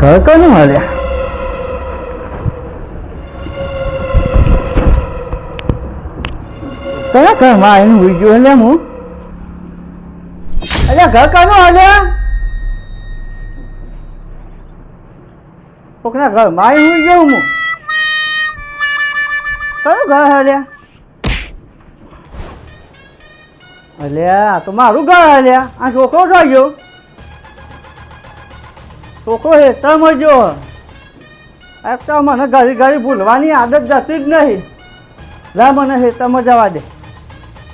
ઘર કોનું હાલ્યા કયા ઘરમાં એનું બીજું એટલે હું? અલ્યા ઘર કોનું હાલ્યા કોકના ઘરમાં આવીને હુઈ ગયો હું? કયું ઘર હાલ્યા અલ્યા, આ તો મારું ઘર હાલ્યા આ છોકરો થઈ ગયો છોકરો હેતરમાં જો એક તો મને ઘડી ઘડી ભૂલવાની આદત જતી જ નહીં. લા મને હેતરમાં જવા દે.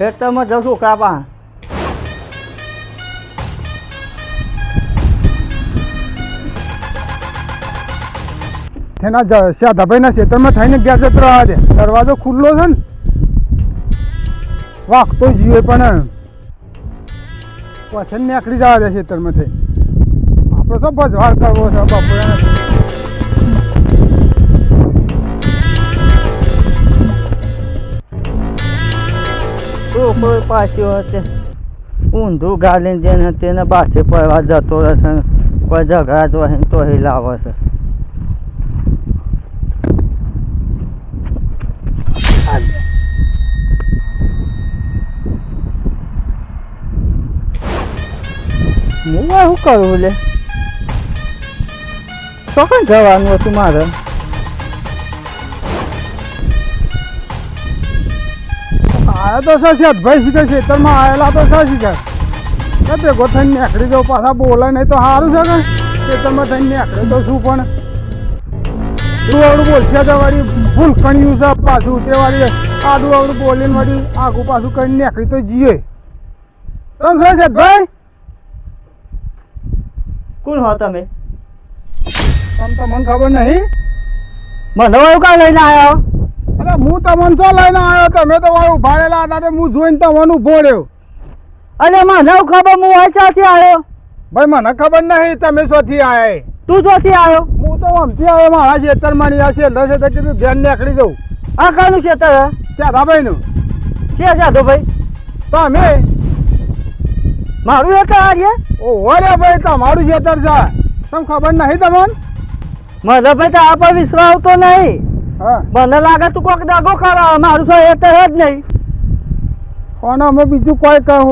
હેતરમાં જાઉં છોકરા પાસે એના શાધાભાઈના ખેતરમાં થઈને ગયા જતો રહ્યા દે દરવાજો ખુલ્લો છે ને? વાગતો જીવે પણ. પાછળ નીકળી જવા દે ખેતરમાંથી આપણે તો ભજવાળ કરવો છે બપોરે છોકરો પાછો હતે ઊંધું ગાલીને જેને તેને પાછે પડવા જતો રહેશે કોઈ ઝઘડા તો તો હે લાવે છે. હું શું કરું લે? ચોકન જવાનું હતું મારે આયા તો છે ભાઈ શીખે ખેતરમાં આવેલા તો સાચી કે તે થઈને નીકળી જાઉં પાછા બોલે નહીં તો સારું છે કે ખેતરમાં થઈને નીકળે તો શું પણ તું આવડું બોલશે તો વાળી ભૂલ કણ્યું છે પાછું તે વાળી આડું આવડું બોલીને વાળી આગું પાછું કરીને નીકળી તો જીએ સમજો છે ભાઈ કોણ હો તમે તમ તમને ખબર નહીં. મને વાળું કાં લઈને આવ્યો અરે હું તમને તો લઈને આવ્યો તમે તો વાળું ભાડેલા હતા તે હું જોઈને તમને ઊભો રહ્યો. અરે મને એવું ખબર હું વાંચાથી આવ્યો? ભાઈ મને ખબર નહીં તમે શોથી આયા તું શોથી આવ્યો? હું તો આમથી આવ્યો મારા ખેતરમાં ની આ છેલ્લે છે તો કીધું બેન નીકળી જવું આ કાનું ખેતર હે? ચાદાભાઈ નું? છે જાદો ભાઈ? તો અમે? મારું ખેતર આ છે? ઓહો રે ભાઈ તમારું ખેતર છે. તમને ખબર નહીં તમને? મને ભાઈ તારા પર વિશ્વાસ આવતો નહીં. મને લાગે તું કોઈક દાગો કરાવે મારું તો ખેતર જ નહીં. પણ અમે બીજું કોઈ કહું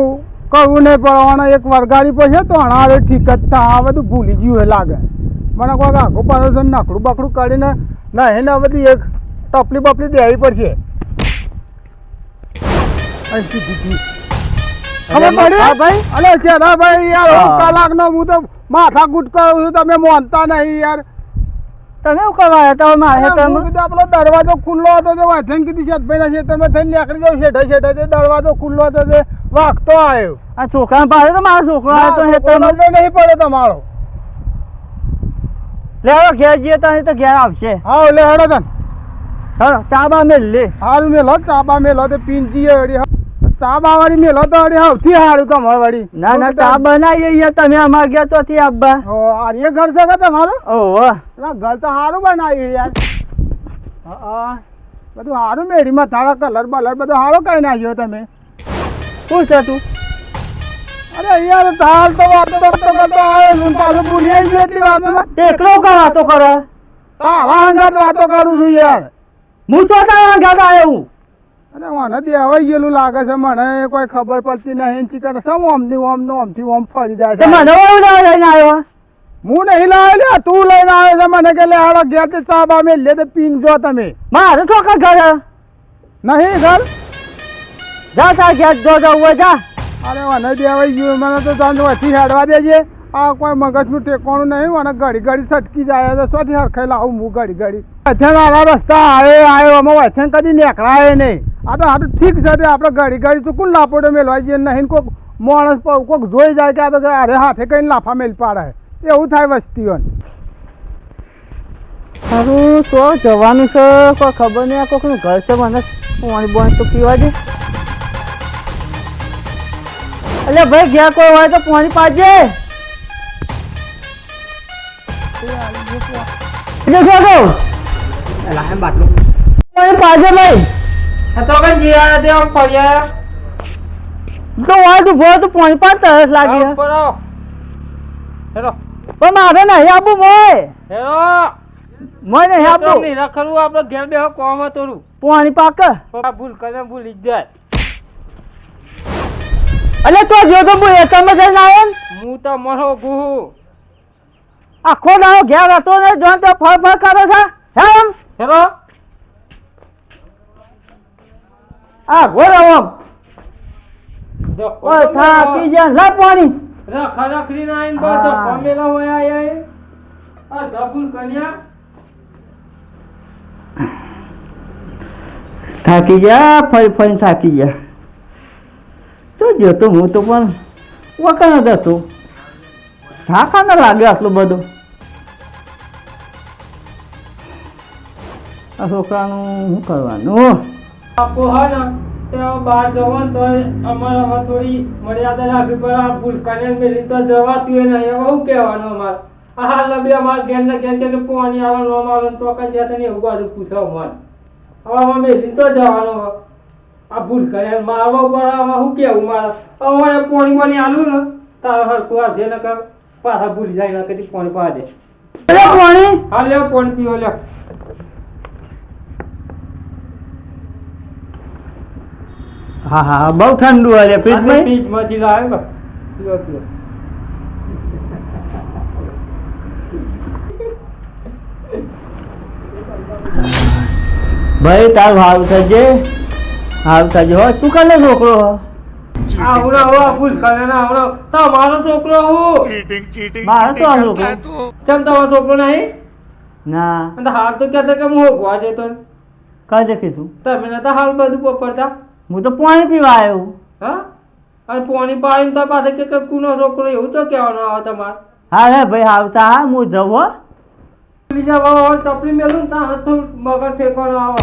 કહું નહીં પણ એક વરગાડી પછી તો હવે ઠીક જ તા આ બધું ભૂલી ગયું એ લાગે. મને કોઈ આખું પાછું છે ને નાખડું બાકડું કાઢીને નહીં ને બધી એક ટપલી બપલી દેવી પડશે. ખબર પડી? ભાઈ. અલે ચેરા ભાઈ યાર કલાક કલાકનો હું તો માથા કરું છું તમે માનતા નહીં યાર. તમે શું કરવા આવ્યા તમે મારા કીધું આપણો દરવાજો ખુલ્લો હતો તો વાંચન કીધી શેઠભાઈના ખેતરમાં થઈને નીકળી જાવ શેઠે શેઠે તે દરવાજો ખુલ્લો હતો તે વાગતો આવ્યો. આ છોકરા પાસે તો મારો છોકરો આવ્યો તો ખેતરમાં. નહીં પડે તમારો. લેવા ઘેર જઈએ તો તો ઘેર આવશે. હા લે હેડો તન. હા ચાબા મેલ લે. હારું મેલો ચાબા મેલો તે પીંજી વળી ચાબા વાળી મેલો તો વળી સૌથી સારું તમારે વળી. ના ના ચા બનાવીએ અહીંયા તમે અમાર ગયા તો થી આબા. ઓ, આર્ય ઘર છે કે તમારું? ઓહો. ના ઘર તો સારું બનાવ્યું યાર. હા, હા. બધું સારું મેળીમાં તારા કલર બલર બધું સારું કઈ નાખ્યો તમે. શું છે તું? અરે યાર તાલ તો વાતો કરતો છું ને પાછું ભૂલી આવી એટલી વાતમાં. એકલો કા વાતો કરે? તારા અંગાત વાતો કરું છું યાર. હું તો તારા ઘર આવ્યો હું. અરે મને દેવાઈ ગયેલું લાગે છે મને કોઈ ખબર પડતી નહીં. ચીકર સમ ઓમની ઓમ નો ઓમથી ઓમ ફરી જાય છે? મને એવું ના લઈને આવ્યો. હું નહીં લાવે લ્યા તું લઈને આવે છે. મને કે લે હાડો ઘેર તે ચા બા મેં લે તે પીનજો તમે. મારે છોકરા ઘર? હે. નહીં ઘર? જા તા ઘેર જો જાવ હોય જા. અરે મને દેવાઈ ગયું. મને તો તમે વચ્ચે હેડવા દેજે. આ કોઈ મગજનું ટેકોણું નહીં મને ઘડી ઘડી સટકી જાય તો શોથી હરખાઈ લાવું હું ઘડી ઘડી વચ્ચે આવા રસ્તા આવે આવ્યો અમે વચ્ચે કદી નીકળાય નહીં. આ તો હારું ઠીક છે તે આપણે ઘડી ઘડી ચૂકું લાપોટો મેળવા જઈએ નહીં કોઈક માણસ કોઈક જોઈ જાય કે આ તો અરે હાથે કઈ લાફા મેલ પાડે. એવું થાય વસ્તીઓને. સારું તો જવાનું છે. કોઈ ખબર નહીં આ કોકનું ઘર છે મને. પાણી બોણી તો પીવા દે. એટલે ભાઈ ગયા કોઈ હોય તો પાણી પાજે. એટલે શું કહું? પાણી પાજે ભાઈ ચોકન જીયા તે આમ ફર્યા તો હોય તો ભો તો પાણી પાડ તરસ લાગી હે. ઉપર આવો હેલો પણ મારે નહીં આપવું મોય હેરો મોય નહીં તો આપવું નહીં રખડવું આપણે ઘેર બેહો કોમ તોરું પાણી પાક ભૂલ કરે ભૂલી જાય એટલે તો જો તો હું તમે જ ના ને હું તો મરો ગુહુ આખો દાડો ઘેર હતો ને જો તો ફળ ફળ કરો છે હેમ હેરો આ ઘોડો આમ જો ઓય થાકી ગયા લા પાણી રખ રખડી ના આઈને હા. બધો પમેલા હોય આયા એ. આ ડબુલ કન્યા. થાકી ગયા ફરી ફરી થાકી ગયા. તો જોતો હું તો પણ વખત જ હતો. થાકા ન લાગે આટલું બધું. આ છોકરાનું શું કરવાનું? આપો હા ને. તે બહાર જવાનું તો અમારે હવે થોડી મર્યાદા રાખવી પડે. આ ભૂલ કન્યા મેલી તો જવાતું એ નહીં હવે શું કહેવાનું અમારે. આ હાલ બી અમારા ઘેર ને ઘેર કે પોણી આવે નો આવે એવું બધું મને હવે અમે મેલી તો જવાનું હવે. આ ભૂલ કન્યા મારવા ઉપર શું કેવું મારે? હવે પોણી પાણી આલું ને. તારા હરખું આવશે ને કર. પાછા ભૂલી જાય ને કદી પોણી પાડે. અરે પાણી. હા પોણી પીવો લ્યો બહુ ઠંડુ હશે ફ્રીજમાં ફ્રીજમાં જીલા આવે ભાઈ તારું હાલ થશે હાલ થશે હો. તું કને છોકરો હો? આવડો હો ભૂલ કરે ના આવડો. તો છોકરો હું? છોકરો ચમ તમારો છોકરો નહીં? ના. અને હાલ તો કે કે હું હોગવા જતો કાજે કીધું? તમે નતા હાલ બધું પપડતા હું તો પાણી પીવા આવ્યો હા. અને પાણી પાડીને તો પાસે કે કે કુનો છોકરો એવું તો કહેવાનું આવે તમારે. હા હે ભાઈ આવતા હા હું જવો હો. બીજા વાવ ટપલી મેલું તા ત્યાં થોડું મગર ઠેકવાનો આવે.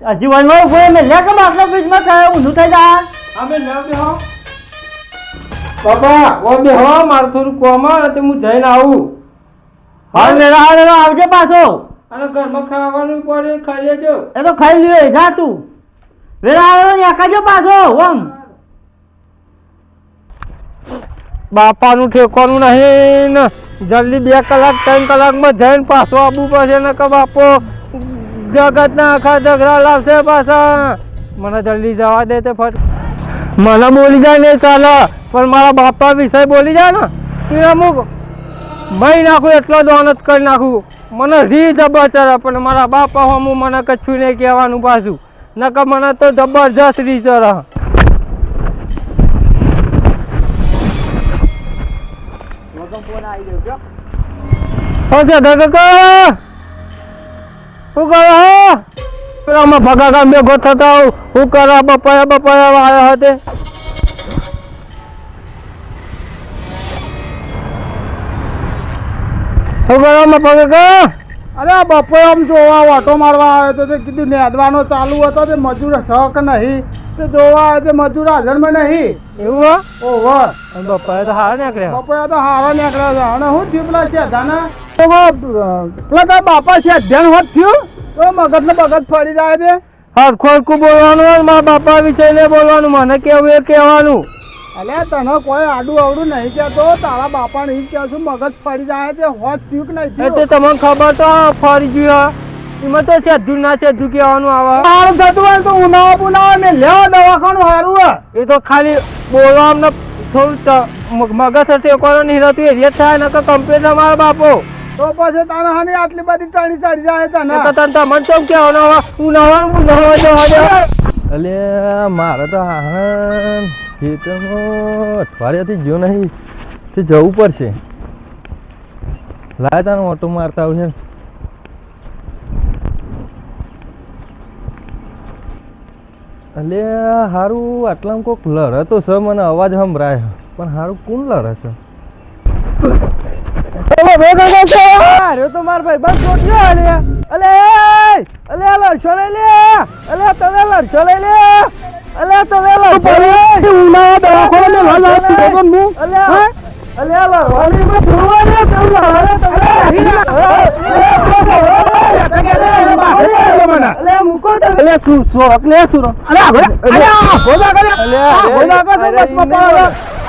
હજી વનવા ભાઈ મેં લે કે બાપના ફ્રીજમાં થાય ઊંધું થઈ જાય અમે ન બેહો બાબા ઓ બેહો મારે થોડું કોમ તે હું જઈને આવું. હાલ વેલા હાલ વેલા આવજે પાછો. અને ઘરમાં ખાવાનું પડે ખાઈ લેજો એ તો ખાઈ લ્યો જા તું. હાલ ને આકાજો પાછો, ઓમ. બાપાનું ઠેકવાનું નહીં જલ્દી બે કલાક, ત્રણ કલાકમાં જઈને પાછો આવવું પડશે ને કે બાપો, જગતના આખા ઝઘડા લાવશે પાછા. મને જલ્દી જવા દે તે ફટ. મને બોલી જાય ને ચાલે, પણ મારા બાપા વિષય બોલી જાય ને. એ અમુક મહી નાખું, એટલો દોનત કરી નાખું. મને રી જબર પણ મારા બાપા હું મને કચ્છું નહીં કહેવાનું પાછું. નકર મને તો જબરજસ્ત રીચર ભગા ગામ ભેગો થતા હું શું કરો? બપાયા બપાયા આવ્યા હતા શું કરો માં ભગા અરે બપોરે આમ જોવા ઓટો મારવા આવ્યો તો તે કીધું નેદવાનો ચાલુ હતો તે મજૂર શક નહીં. તે જોવા આવ્યો તે મજૂર હાજરમાં નહીં. એવું ઓહ. બપાયા તો હારા નીકળ્યા. બપોરે તો હારો નીકળ્યો છે. અને હું થયું પેલા શેધાના? તો પેલા તારા બાપા છે ધ્યાન હોત થયું? તો મગજ ને મગજ ફરી જાય છે. હરખું હરખું બોલવાનું મારા બાપા વિશે ને બોલવાનું મને કેવું એ કહેવાનું. અલ્યા તને કોઈ આડું અવડું નહીં કહેતો તારા બાપા નહીં કહે છું મગજ ફરી જાય છે હોત થયું કે નહીં એટલે તમને ખબર તો ફરી ગયું એમાં તો સેધું ના સેધું કહેવાનું આવે? સારું થતું હોય તો ઉનાળો પુનાળો ને લેવા દવાખાનું સારું હોય એ તો ખાલી બોલવા અમને થોડું મગજ હશે ટેકવાનો નહીં રહેતું એ રેત થાય નકર કમ્પ્લેટ મારા બાપો. તો પછી તને હાની આટલી બધી ચડી ચડી જાય તને? તો તને તમને ચમ કહેવાનો હવે હું નવા હું નવા એટલે મારે તો હા. ખેતરમાં અઠવાડિયાથી ગયો નહીં, તે જવું પડશે. લાય તાનો ઓટો મારતા આવશે એટલે સારું આટલામાં કોઈક લડે તો છે, મને અવાજ સંભળાય. પણ હારું, કોણ લડે છે? અરે તો માર ભાઈ બસ છોડ્યો અલે અલે અલે લડશો લઈ લે. અલે તમે લડશો લઈ લે. અલે તમે લડશો ઉના લા. તું મુ અલે અલે લડવાની માં થોડવા દે તમે લડે અલે મુકો અલે સુરો અલે અલે કરે કરે પપ્પા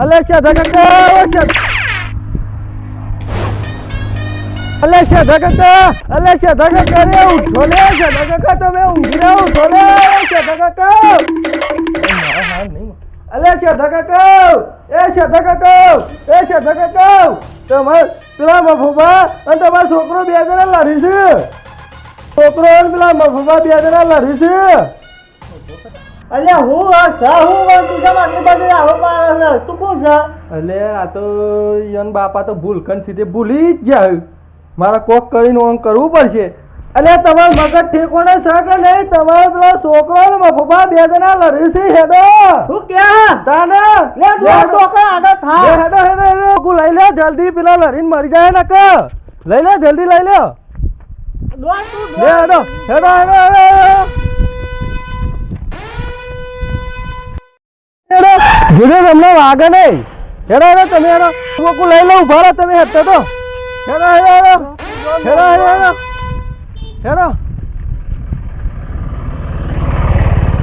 અલેશિયા ધગંતા અલેશિયા ધગંતા. અલેશિયા ધગંતા રે, ઉઠો લે છે ધગકા તમે ઉભરા, ઉઠો લે છે ધગકા અલેશિયા ધગકા એ છે ધગકા એ છે ધગકા તમાર, પેલા મફુબા અને તમારો છોકરો બે જણા લડી છે. છોકરો અને પેલા મફુબા બે જણા લડી છે. અલ્યા હું હું તું કેમ બાજુ આવો પાડે તું કોણ છે? અલે આ તો યન બાપા તો ભૂલકન સીધે ભૂલી જ જાય મારા કોક કરીને ઓન કરવું પડશે. અલે તમારું મગજ ઠેકોને છે કે નહીં? તમારો પેલો છોકરો ને મફુબા બે જણા લડી છે હેડો. શું કે? તાને? લે છોકરા આગળ થા. હેડો હેડો હેડો કુ લઈ લે જલ્દી પેલા લડીને મરી જાય ને કે લઈ લે જલ્દી લઈ લે. લે હેડો હેડો હેડો હેડો. હેડો તમને વાગે નહીં. હેડો હેડો, તમે હેડો. કોકુ લઈ લો ઊભા રહો તમે હેડતો તો. હેડો હેડો હેડો. હેડો હેડો હેડો. હેડો.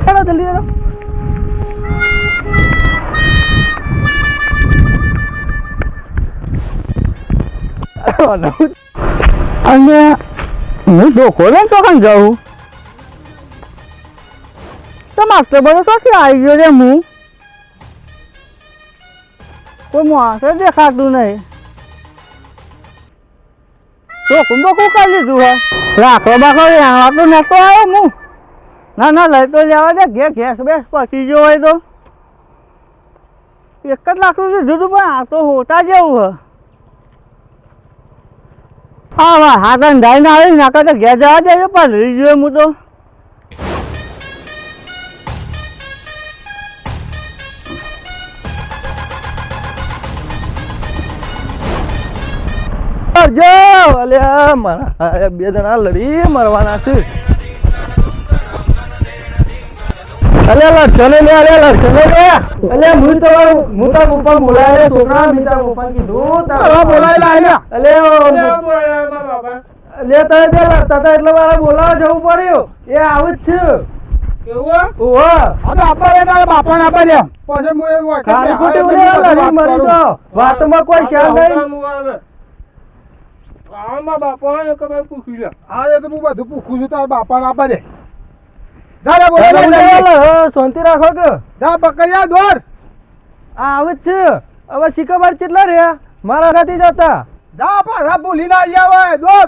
હેડો, જલ્દી હેડો. અને જાઉં. તો બધો આવી ગયો છે? હું કોઈ માણસ દેખાતું નહીં. ચોખ્ખું બખું કરી લીધું હે. રાખો બાકો આવા તો નતો આવ્યો હું. ના ના, લઈ તો જવા દે. ઘેર ઘેસ બેસ પચી ગયો હોય તો. એક જ લાકડું લીધું હતું, પણ આ તો હોતા જેવું હે. હા હા હા તો ડાઈને આવી નાખા તો ઘેર જવા દેજો, પણ લઈ ગયો હું તો. જો અલ્યા મારા બે જણા લડી મરવાના છે. અલે લડશો ને લે અલે લડશો ને લે હું તમારું હું તાર પપ્પા બોલાય છોકરા મેં તાર પપ્પા કીધું તાર બોલાયેલા આલ્યા. અલે લે તમે બે લડતા હતા એટલે મારે બોલાવા જવું પડ્યું. એ આવું જ છે. ઓહો કોઈ તો આપવા આમાં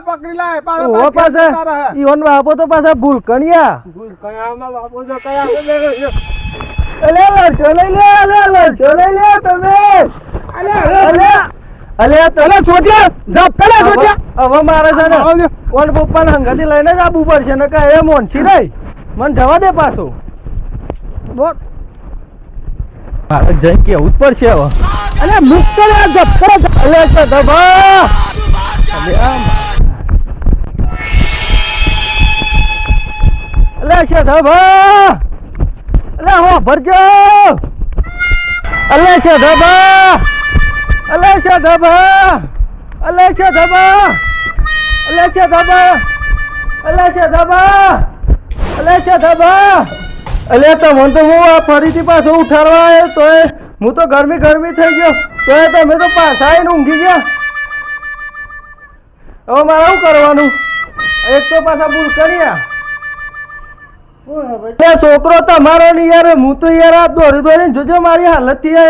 પકડી લાય. પાછા ઓ પાછા તો પાછા ભૂલ કણિયા ભૂલ કણિયામાં બાપો તો લે લે. લે લે લે તમે. અલે જા પેલા છોટ્યા હવે મારે છે ને આવો પપ્પાને હંગાથી લઈને જ આવવું પડશે ને કે એ મોનસી નહીં. મને જવા દે પાછો. દોર મારે જઈને કેવું જ પડશે હવે. અલે મુક્ત રે જપરો અલે સદભા અલે આમ અલે સદભા અલે હો ભરજો. અલે સદભા અલે સદભા અલે સદભા અલે સદભા અલે સદભા અલે સદભા અલે તમને તો હું આ ફરીથી પાછો ઉઠાડવા આવ્યો તોય હું તો ગરમી ગરમી થઈ ગયો. તોય તમે તો પાછા આવીને ઊંઘી ગયા. હવે મારે શું કરવાનું? એક તો પાછા ભૂલ કર્યા છોકરો તમારો નહીં યાર, હું તો યાર આ દોરી દોરીને જોજો મારી હાલતથી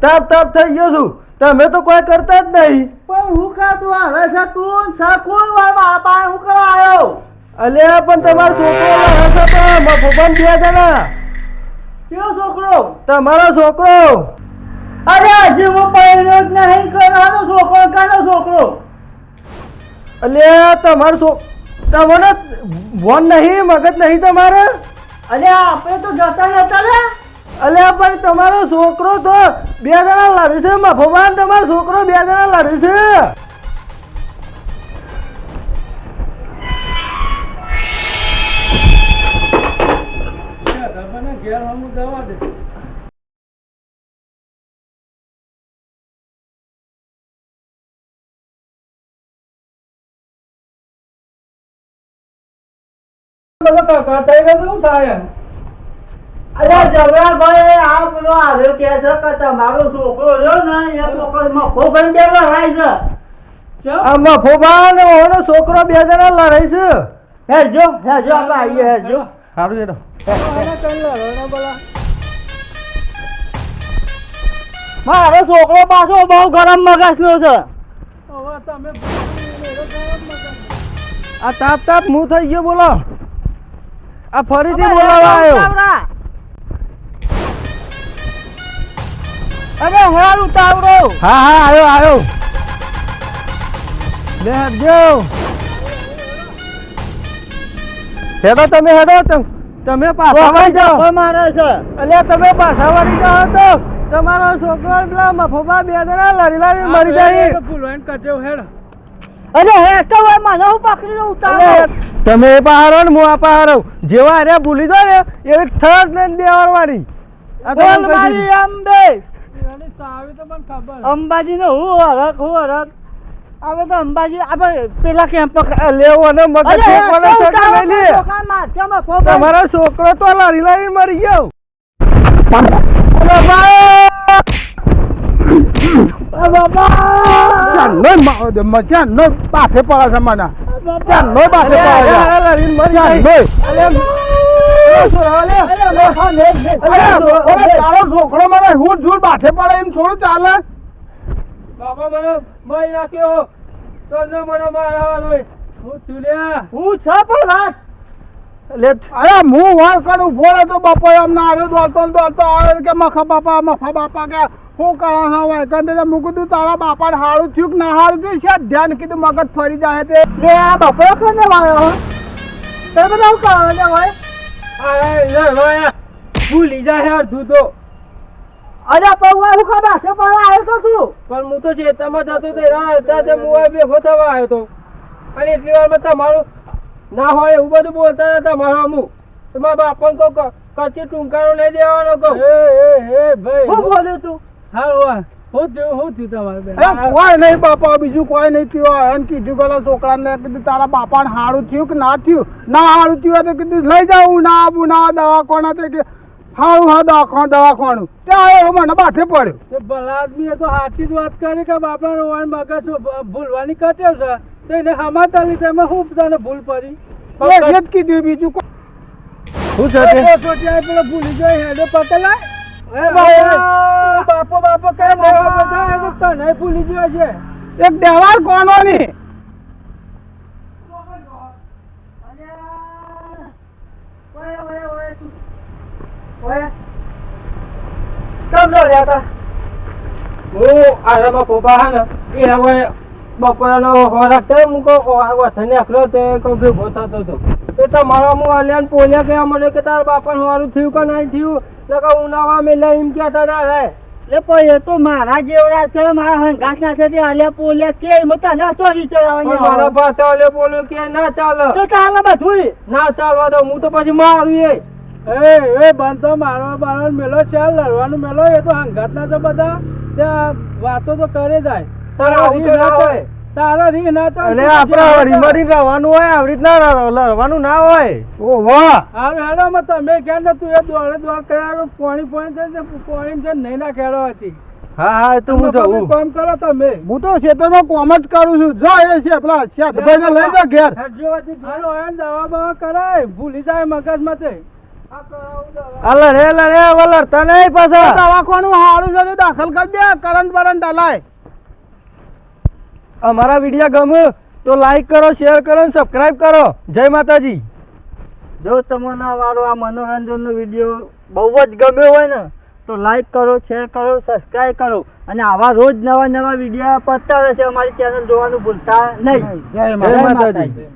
તાપ તાપ થઈ ગયો છું. તમે તો કોઈ કરતા જ નહીં. પણ હું કાતું આવે છે? તું સકુન હોય? બાપા હું કરવા આવ્યો? અલ્યા પણ તમારો છોકરો છે તો થયા છે ને કયો છોકરો? તમારો છોકરો. અરે હજી હું પહેર્યો જ નહીં. કરવાનો છોકરો કાનો છોકરો? અલ્યા તમારો છો તમારો ભોન નહીં મગજ નહીં તમારે? અલે આપણે તો જતા જતા ને. અલ્યા, પણ તમારો છોકરો તો બે જણા લડે છે. મફોબાન તમારો છોકરો બે જણા લડે છે. અરે જબરાભાઈ આ પેલો આવ્યો કે છે કે તમારો છોકરો રહ્યો ને એ બે લડાય છે? આ મફોબાન ઓનો છોકરો બે જણા લડાય છે. હેજો હેજો આપણે આવીએ હેજો સારું હેડો. મારો છોકરો પાછો બહુ ગરમ મગજનો છે. આ તાપ તાપ હું થઈ ગયો બોલો. આ ફરીથી બોલાવા આવ્યો. અરે હાલ ઉતાવળો હા હા આવ્યો આવ્યો લે હજો હેડો તમે હેડો તમ- પાછા વળી જાઓ. મારે છે. અલ્યા તમે પાછા વળી જાઓ તો. તમારો છોકરો પેલા મફોબા બે જણા લડી લડી મરી જાય. અરે હે તો હવે મને હું પકડી ઉતારો તમે એ પહારો ને હું આ પહારો જેવા અરે ભૂલી દો ને એ થર્સ ને દેવારવાની બોલ મારી અંબે. અંબાજી નો હું હરક હું હરક હવે તો અંબાજી આપણે પેલા કેમ્પ લેવો અને મગજ તમારો છોકરો તો લારી લડી મરી ગયો. પાથે પડે છે મને. ચાંદનો પાથે પડે છે ચાંદનો. અરે, ઓલે તારો છોકરો એમ થોડું ચાલે બાપા મને તો આવે કે મખા બાપા મફા બાપા કે શું કરો હા હોય કંદે મૂકું કીધું તારા બાપાને હારું થયું ના હારું થયું છે ધ્યાન કીધું મગજ ફરી જાય તે બપોર કોને વાળો તે બધા હું કરો ને ભાઈ અરે લડવાયા ભૂલી જાય અડધું તો અરે પણ હું ખબર છે પણ આવ્યો તો તું પણ હું તો ચેતામાં જતો તો એના હતા તે હું ભેગો થવા આવ્યો તો. અને એટલી વારમાં તમારું ના હોય એવું બધું બોલતા હતા તમારા અમુક તમારા બાપાને કહો કચ્છી ટૂંકારો લઈ દેવાનો કહું એ ભાઈ. હું બોલ્યું તું? હું. કોઈ નહીં બાપા બીજું કોઈ નહીં થયું. એને કીધું પેલા છોકરાને કીધું તારા બાપાને હારું થયું કે ના થયું? ના હારું થયું તો કીધું લઈ જાઉં ના આવું ના દવાખાના તે કે હારું હા દવાખાનું દવાખાનું. ત્યાં આવ્યો મને બાથે પડ્યો. ભલા આદમીએ તો સાચી જ વાત કરી કે બાપા રોવાન મગજ ભૂલવાની કટ્યો છે. તો એને હમા ચાલી તેમાં હું તને ભૂલ પડી. એ જ કીધું બીજું શું છે પેલો ભૂલી ગયો હેડે પકડાય. બાપા બાપો બાપો કે બાપો બધા તને ભૂલી ગયો છે. એક દેવાર કોનો ની? કેમ લો રહ્યા હું આરામાં પોપા હા ને એ હવે બપોરનો ખોરાક તે હું કહું વથને એકલો તે કહું ભેગો થતો હતો તે મારા હું અલ્યાન પોલ્યા ગયા મને કે તારા બાપા સારું થયું કે નહીં થયું? ને કે ઉનાવા મેં એમ કે તારા રહે લે પણ એ તો મારા જેવડા છે મારા હંગાત ના છે તે પોલ્યા કે એમાં ના ચોરી ચડાવવાની મારા. પાસે ઓલે બોલ્યો કે ના ચાલે. તો ચાલે બધું ના ચાલવા દો હું તો પછી મારું એ. એ એ બંધો મારવા મારવાનો મેલો ચાલ લડવાનું મેલો એ તો હંગાતના છે બધા. ત્યાં વાતો તો કરે જાય. તારા રીહ ના ચાલે. તારા રીહ ના ચાલે. એટલે આપણે હળી રહેવાનું હોય આવી રીતના ર- ના હોય. ઓ વાહ. હારું હેડો માં તમે ક્યાં તું એ દોડે દોડ કર્યા પોણી પોણી છે ને છે નહીં ના ખેડો હતી. હા હા તો હું જઉં. કામ કરો તમે. હું તો ખેતરમાં કોમ જ કરું છું. જો એ છે પેલા શેઠભાઈ લઈ જાઓ ઘેર. હેડજો હતી ઘર હોય ને દવા બવા કરાય. ભૂલી જાય મગજમાંથી અલર આ લડે તને લડતા નહીં પાછા. દવાખાનું હાડું છે દાખલ કરી દે. કરંટ બરંટ હલાય. અમારા વીડિયો ગમે તો લાઈક કરો શેર કરો અને સબસ્ક્રાઇબ કરો. જય માતાજી. જો તમને વારો આ મનોરંજનનો વીડિયો બહુ જ ગમ્યો હોય ને તો લાઈક કરો શેર કરો સબસ્ક્રાઇબ કરો. અને આવા રોજ નવા નવા વીડિયો પડતા રહેશે અમારી ચેનલ જોવાનું ભૂલતા નહીં. જય માતાજી.